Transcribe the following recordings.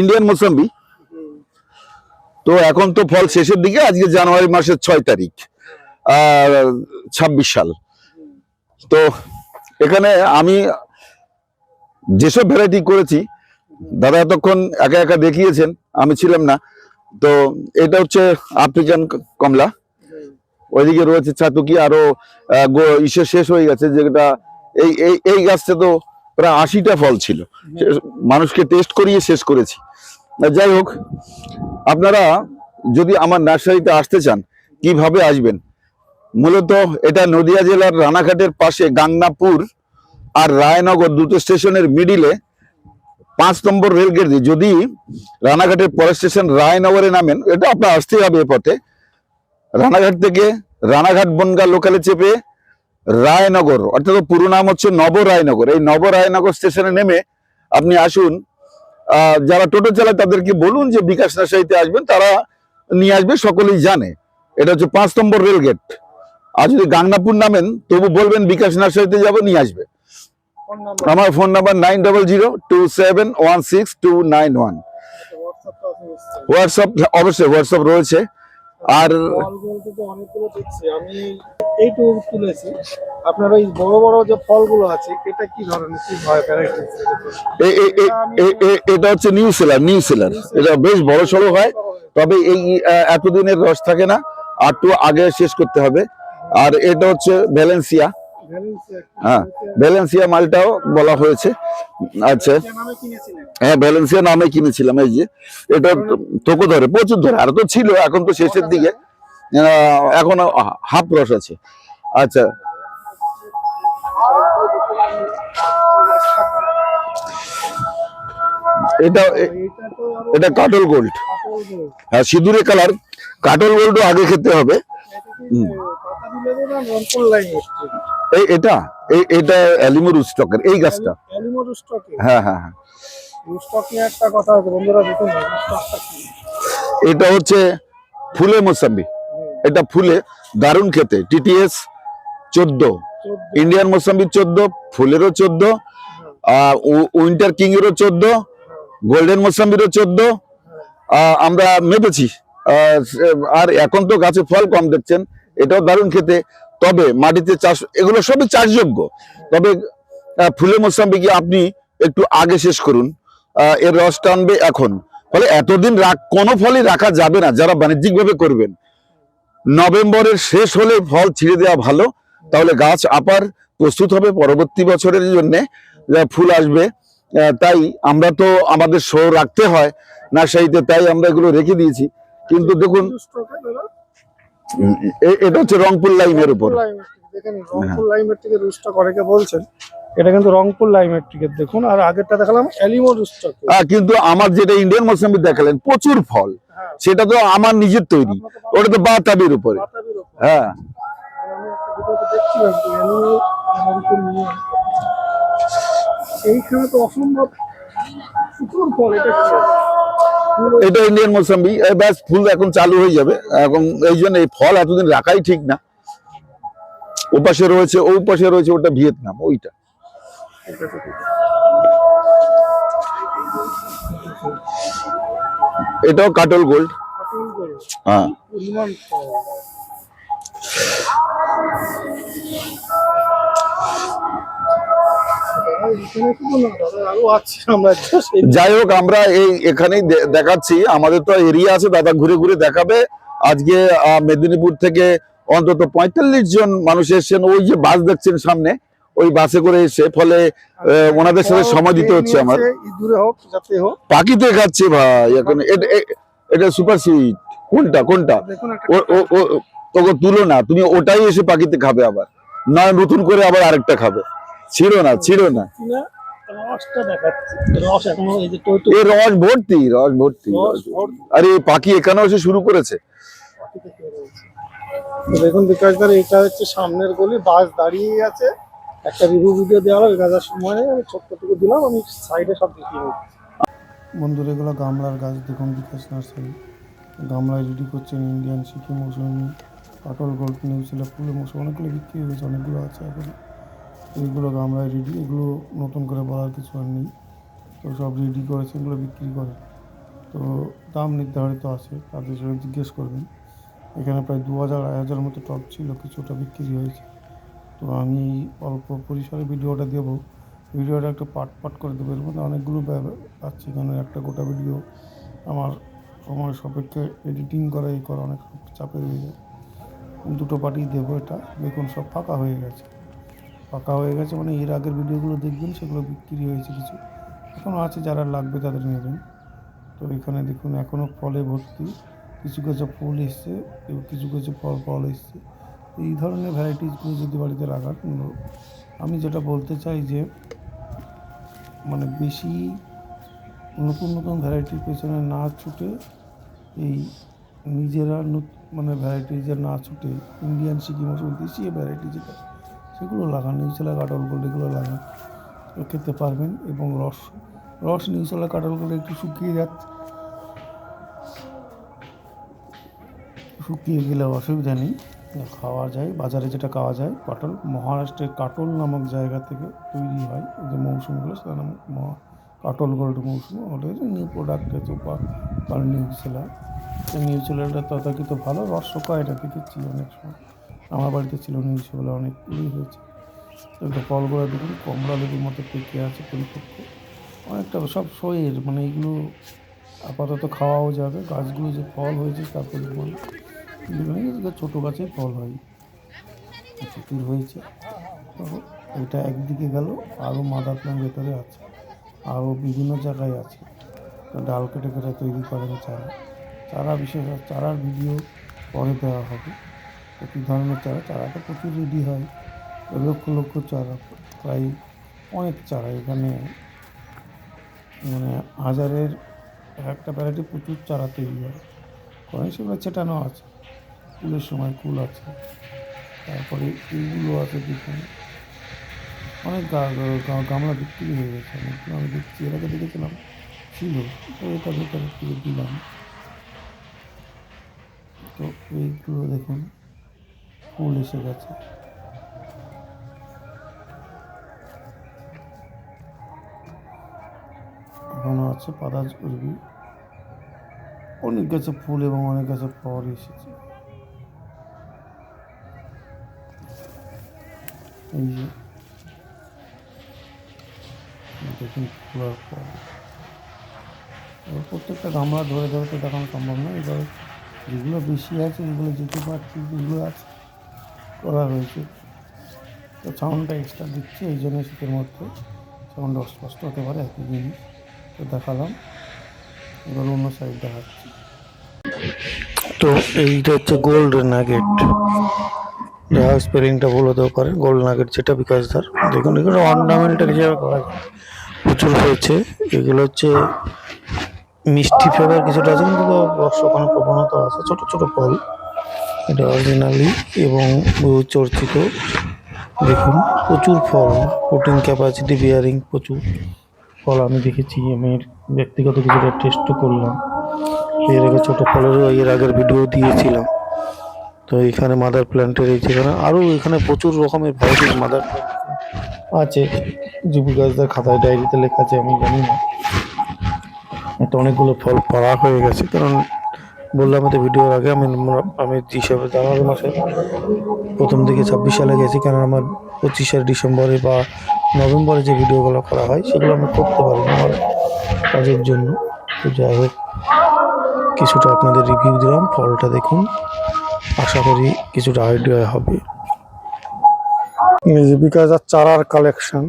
Indian mosambi তো এখন তো ফল শেষের দিকে, আজকে জানুয়ারি মাসের ছয় তারিখ, আর ছাব্বিশ সাল। তো এখানে আমি যেসব ভ্যারাইটি করেছি, দাদা এতক্ষণ একা একা দেখিয়েছেন, আমি ছিলাম না। তো এটা হচ্ছে আফ্রিকান কমলা। ওইদিকে রয়েছে চাতুকি, আরও ইসে শেষ হয়ে গেছে, যেটা এই এই গাছটা তো প্রায় আশিটা ফল ছিল। মানুষকে টেস্ট করিয়ে শেষ করেছি। যাই হোক আপনারা যদি আমার নার্সারিতে আসতে চান কীভাবে আসবেন? মূলত এটা নদিয়া জেলার রানাঘাটের পাশে গাংনাপুর আর রায়নগর দুটো স্টেশনের মিডিলে পাঁচ নম্বর রেলগেট দিয়ে। যদি রানাঘাটের পরের স্টেশন রায়নগরে নামেন এটা আপনার আসতেই হবে এ পথে। রানাঘাট থেকে রানাঘাট বনগা লোকালে চেপে রায়নগর অর্থাৎ পুরো নাম হচ্ছে নব রায়নগর এই নব রায়নগর স্টেশনে নেমে আপনি আসুন যারা টোটো চালায় তাদেরকে বলুন যে বিকাশ নার্সারিতে আসবেন তারা নিয়ে আসবে সকলেই জানে। এটা হচ্ছে পাঁচ নম্বর রেল গেট আর যদি গাংনাপুর নামেন তবু বলবেন বিকাশ নার্সারিতে যাব নিয়ে আসবে। আমার phone number nine double zero two seven one six two nine one. WhatsApp অবশ্যই হোয়াটসঅ্যাপ রয়েছে। আর অনেকগুলো দেখছি আমি এইটু তুলেছি আপনার ওই বড় বড় যে ফলগুলো আছে এটা কি ধরনের কি হয় এটা হচ্ছে নিউ সেলার নিউ সেলার এটা বেশ বড় সড়ো হয়, তবে এই এতদিনের রস থাকে না, আর একটু আগে শেষ করতে হবে। আর এটা হচ্ছে ভ্যালেন্সিয়া হ্যাঁ ভ্যালেন্সিয়া মালটাও বলা হয়েছে। আচ্ছা। হ্যাঁ ভ্যালেন্সিয়া নামে কিনেছিলাম, এই যে। এটা তোকে ধরে, প্রচুর ধরে। আর তো ছিল, এখন তো শেষের দিকে। এখন হাফ রস আছে। আচ্ছা। এটা এটা কাটল গোল্ড। হ্যাঁ সিঁদুরে কালার। কাটল গোল্ডও আগে খেতে হবে। এই এটা? এই এটা অ্যালিমো রুস্টকের এই গাছটা? অ্যালিমো রুস্টকে হ্যাঁ হ্যাঁ হ্যাঁ। রুস্টক একটা কথা আছে বন্ধুরা দেখুন না রুস্টকটা কি? এটা হচ্ছে ফুলে মোসাম্বি। এটা ফুলে দারুণ খেতে টিটিএস চোদ্দ। ইন্ডিয়ান মোসাম্বি চোদ্দ ফুলেরও চোদ্দ উইন্টার কিং এরও চোদ্দ গোল্ডেন মোসাম্বিরও চোদ্দ আমরা মেপেছি। আর এখন তো গাছে ফল কম দেখছেন, এটাও দারুণ খেতে। তবে মাটিতে চাষ, এগুলো সবই চাষযোগ্য। তবে ফুলে মোসাম্বিকে আপনি একটু আগে শেষ করুন? এর রস টানবে এখন। ফলে এতদিন রাখ, কোনো ফলই রাখা যাবে না, যারা বাণিজ্যিকভাবে করবেন। নভেম্বরের শেষ হলে ফল ছিঁড়ে দেওয়া ভালো, তাহলে গাছ আবার প্রস্তুত হবে পরবর্তী বছরের জন্যে ফুল আসবে। তাই আমরা তো আমাদের শো রাখতে হয়, না সেইতে, তাই আমরা এগুলো রেখে দিয়েছি। কিন্তু দেখুন উম, এ- এটা হচ্ছে রংপুর লাইনের উপর। রংপুর দেখেন রংপুর লাইমেট্রিকের রুস্টক বলছেন এটা কিন্তু রংপুর লাইমেট্রিকের দেখুন আর আগেরটা দেখালাম অ্যালিমো কিন্তু আমার যেটা ইন্ডিয়ান দেখালেন প্রচুর ফল। হ্যাঁ। সেটা তো আমার নিজের তৈরি। ওটা তো বাতাবির উপরে। হ্যাঁ। এইখানে তো অসম্ভব প্রচুর ফল এটা এটা ইন্ডিয়ান মোসাম্বি ব্যাস ফুল এখন চালু হয়ে যাবে। এখন এই জন্য এই ফল এতদিন রাখাই ঠিক না। ওপাশে রয়েছে ওই পাশে রয়েছে ওটা ভিয়েতনাম, ওইটা। এটাও কাটল গোল্ড। হ্যাঁ। যাই হোক, আমরা এই এখানেই দেখাচ্ছি। আমাদের তো এরিয়া আছে, দাদা ঘুরে ঘুরে দেখাবে। আজকে মেদিনীপুর থেকে অন্তত পঁয়তাল্লিশ জন মানুষ এসেছেন। ওই যে বাস দেখছেন সামনে, ওই বাসে করে এসে, ফলে ওনাদের সাথে সময় দিতে হচ্ছে আমার। পাখিতে খাচ্ছে ভাই, এখন এটা সুপার সুইট কোনটা কোনটা? তোকে তুলো না, তুমি ওটাই এসে পাখিতে খাবে আবার। নয়, নতুন করে আবার আরেকটা খাবে। ছিড়ো না ছিড়ো না। রস এ ভর্তি রস ভর্তি। আরে পাখি এখানেও এসে শুরু করেছে। দেখুন এটা হচ্ছে সামনের গলি বাস দাঁড়িয়ে আছে। একটা রিভিউ ভিডিও দেওয়া হলো গাজার সময় আমি ছোট্টটুকু দিলাম আমি সাইডে সব দেখিয়ে দিচ্ছি। বন্ধুরা এগুলো গামলার গাছ দেখুন বিকাশ নার্সারি গামলায় রেডি করছেন ইন্ডিয়ান সিকিম মৌসুমি পাটল গোল্ড নিউজিলা ফুলের মৌসুম অনেকগুলো বিক্রি হয়েছে অনেকগুলো আছে এখন। এইগুলো গামলায় রেডি এগুলো নতুন করে বলার কিছু আর নেই। তো সব রেডি করেছে, এগুলো বিক্রি করে। তো দাম নির্ধারিত আছে তাদের সঙ্গে জিজ্ঞেস করবেন। এখানে প্রায় দু হাজার, আড়াই হাজার মতো টব ছিল, কিছুটা বিক্রি হয়েছে। তো আমি অল্প পরিসরে ভিডিওটা দেবো। ভিডিওটা একটু পাট পাট করে দেবো, এর মধ্যে অনেকগুলো আছে। কারণ একটা গোটা ভিডিও আমার সময় সাপেক্ষে এডিটিং করা, এই করা অনেক চাপে হয়ে যায়। দুটো পার্টি দেবো এটা, দেখুন সব ফাঁকা হয়ে গেছে। ফাঁকা হয়ে গেছে মানে এর আগের ভিডিওগুলো দেখবেন, সেগুলো বিক্রি হয়েছে কিছু। এখনও আছে যারা লাগবে তাদের নেবেন। তো এখানে দেখুন এখনও ফলে ভর্তি। কিছু কিছু ফুল এসছে, এবং কিছু কিছু ফল ফল এসছে। এই ধরনের ভ্যারাইটিসগুলো যদি বাড়িতে লাগান আমি যেটা বলতে চাই যে মানে বেশি নতুন নতুন ভ্যারাইটির পেছনে না ছুটে, এই নিজেরা মানে ভ্যারাইটিজের না ছুটে ইন্ডিয়ান সিকিম মৌসুম দেশীয় ভ্যারাইটি যেটা সেগুলো লাগান নিউচলা কাটল গোল্ড এগুলো লাগান। খেতে পারবেন এবং রস রস নিউচলা কাটল গোল্ড একটু শুকিয়ে যাচ্ছে শুকিয়ে গেলে অসুবিধা নেই। খাওয়া যায়, বাজারে যেটা খাওয়া যায়, কাটল। মহারাষ্ট্রের কাটল নামক জায়গা থেকে তৈরি হয়। যে মৌসুমগুলো, সেটা নাম কাটল গোল্ড মৌসুম। ওটা হচ্ছে নিউ প্রোডাক্ট আছে নিউজেলা। সেই নিউজিল্যান্ডের তথাকথিত ভালো রসকা এটা দেখেছি অনেক সময়। আমার বাড়িতে ছিল নিউজিল্যান্ড অনেক ইয়ে হয়েছে। কিন্তু ফলগুলো দেখুন, কমলা লেবুর মতো পেকে আছে পরিপক্ক। অনেকটা সব শোয়ের মানে এগুলো আপাতত খাওয়াও যাবে। গাছগুলো যে ফল হয়েছে তার পরিমাণ বিভিন্ন ছোটো গাছে ফল হয়। প্রচুর হয়েছে? তো এটা একদিকে গেল, আরও মাদার প্ল্যান ভেতরে আছে, আরও বিভিন্ন জায়গায় আছে। ডাল কেটে কেটে তৈরি করেন চারা। চারা বিশেষ চারার ভিডিও পরে দেওয়া হবে। কী ধরনের চারা চারা তো প্রচুর রেডি হয়। লক্ষ লক্ষ চারা, প্রায় অনেক চারা এখানে। মানে হাজারের একটা ভ্যারাইটি প্রচুর চারা তৈরি হয়। করেন সেগুলো চেটানো আছে কুলের সময় কুল আছে। তারপরে এইগুলো আছে দেখুন অনেক গামলা বিক্রি হয়ে গেছে। আমি দেখছি, এর আগে দেখেছিলাম, ছিল। তো এটা ভেতরে দিলাম। তো এইগুলো দেখুন। ফুল এসে গেছে। এখনও আছে পাতা চর্বি। অনেক গাছে ফুল এবং অনেক গাছে ফল এসেছে। এই যে, দেখুন ফুল আর ফল। এবার প্রত্যেকটা গামলা ধরে ধরে তো দেখানো সম্ভব নয়। এবার যেগুলো বেশি আছে, যেগুলো যেতে পারছি, যেগুলো আছে করা হয়েছে। তো সাউন্ডটা এক্সট্রা দিচ্ছে, এই জন্য শীতের মধ্যে সাউন্ড অস্পষ্ট হতে পারে, একই জিনিস। তো দেখালাম, এবার অন্য সাইড দেখাচ্ছি। তো এইটা হচ্ছে গোল্ড নাগেট যা স্পেলিংটা ভুল হতেও পারে গোল্ড নাগেট যেটা বিকাশদার দেখুন, এগুলো অর্নামেন্টাল হিসাবে করা প্রচুর হয়েছে। এগুলো হচ্ছে মিষ্টি ফ্লেভার কিছুটা আছে, কিন্তু রসকানো প্রবণতা আছে, ছোট ছোট ফল। এটা অরিজিনালি এবং বহু চর্চিত। দেখুন, প্রচুর ফল প্রোটিন ক্যাপাসিটি বিয়ারিং প্রচুর ফল আমি দেখেছি, আমি ব্যক্তিগত কিছুটা টেস্টও করলাম। এর আগে ছোটো ফলেরও এর আগের ভিডিও দিয়েছিলাম। তো এখানে মাদার প্ল্যান্টের এই যেখানে আরও এখানে প্রচুর রকমের ভ্যারাইটির মাদার আছে। যুবক গাছদার খাতায় ডায়েরিতে লেখা আছে, আমি জানি না। এটা অনেকগুলো ফল পাড়া হয়ে গেছে, কারণ বললাম তো ভিডিওর আগে, আমি আমি হিসাবে জানুয়ারি মাসে প্রথম দিকে ছাব্বিশ সালে গেছি কারণ আমার পঁচিশে ডিসেম্বরে বা নভেম্বরে যে ভিডিওগুলো করা হয়, সেগুলো আমি করতে পারি আমার কাজের জন্য। তো যাই হোক, কিছুটা আপনাদের রিভিউ দিলাম, ফলটা দেখুন। আশা করি কিছুটা আইডিয়া হবে। বিকাশ আর চারার কালেকশন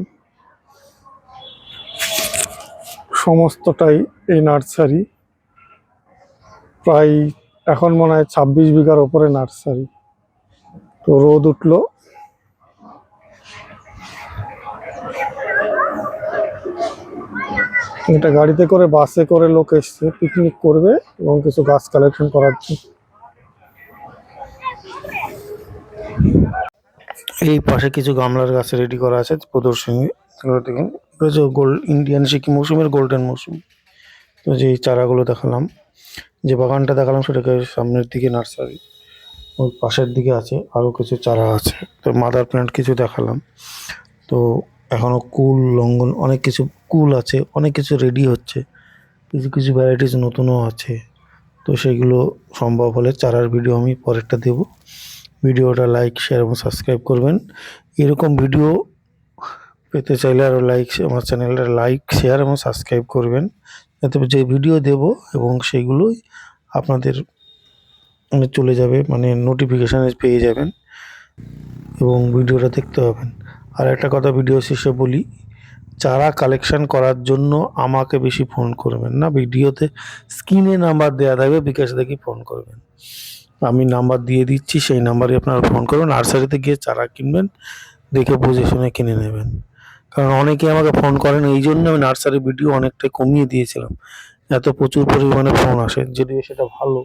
সমস্তটাই এই নার্সারি প্রায় এখন মনে হয় ছাব্বিশ বিঘার ওপরে নার্সারি। তো রোদ উঠল। এটা গাড়িতে করে, বাসে করে লোক এসছে পিকনিক করবে এবং কিছু গাছ কালেকশন করার জন্য। এই পাশে কিছু গামলার গাছ রেডি করা আছে প্রদর্শনী গোল্ড ইন্ডিয়ান সিকি মৌসুমের গোল্ডেন মৌসুম তো যে চারাগুলো দেখালাম। যে বাগানটা দেখালাম সেটাকে সামনের দিকে নার্সারি, ওর পাশের দিকে আছে, আরও কিছু চারা আছে। তো মাদার প্ল্যান্ট কিছু দেখালাম। তো এখনও কুল লঙ্ঘন অনেক কিছু কুল আছে, অনেক কিছু রেডি হচ্ছে। কিছু কিছু ভ্যারাইটিস নতুনও আছে। তো সেগুলো সম্ভব হলে চারার ভিডিও আমি পরেরটা দেব। ভিডিওটা লাইক শেয়ার এবং সাবস্ক্রাইব করবেন। এরকম ভিডিও পেতে চাইলে আরও লাইক আমার চ্যানেলটা লাইক শেয়ার এবং সাবস্ক্রাইব করবেন। যে ভিডিও দেব এবং সেগুলোই আপনাদের চলে যাবে মানে নোটিফিকেশানে পেয়ে যাবেন এবং ভিডিওটা দেখতে পাবেন। আর একটা কথা ভিডিও শেষে বলি চারা কালেকশন করার জন্য আমাকে বেশি ফোন করবেন না ভিডিওতে স্ক্রিনে নাম্বার দেওয়া থাকবে, বিকাশ দেখি ফোন করবেন। আমি নাম্বার দিয়ে দিচ্ছি, সেই নাম্বারে আপনারা ফোন করবেন নার্সারিতে গিয়ে চারা কিনবেন, দেখে বুঝে শুনে কিনে নেবেন। কারণ অনেকে আমাকে ফোন করেন, এই জন্য আমি নার্সারি ভিডিও অনেকটাই কমিয়ে দিয়েছিলাম। এত প্রচুর পরিমাণে ফোন আসে, যদিও সেটা ভালো।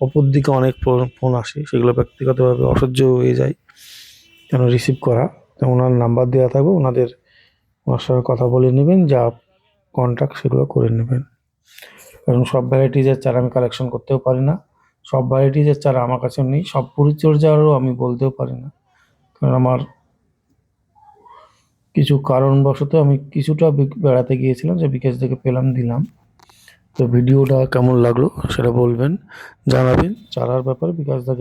অপর দিকে অনেক ফোন আসে, সেগুলো ব্যক্তিগতভাবে অসহ্য হয়ে যায় কেন রিসিভ করা। তো ওনার নাম্বার দেওয়া থাকবে, ওনাদের, ওনার সঙ্গে কথা বলে নেবেন, যা কন্ট্যাক্ট সেগুলো করে নেবেন। কারণ সব ভ্যারাইটিজের চারা আমি কালেকশন করতেও পারি না। সব ভ্যারাইটিজের চারা আমার কাছে নেই, সব পরিচর্যারও আমি বলতেও পারি না। কারণ আমার কিছু কারণবশত আমি কিছুটা বেড়াতে গিয়েছিলাম, যে বিকাশ থেকে পেলাম, দিলাম। তো ভিডিওটা কেমন লাগল সেটা বলবেন, জানাবেন। চারার ব্যাপারে বিকাশ দাকে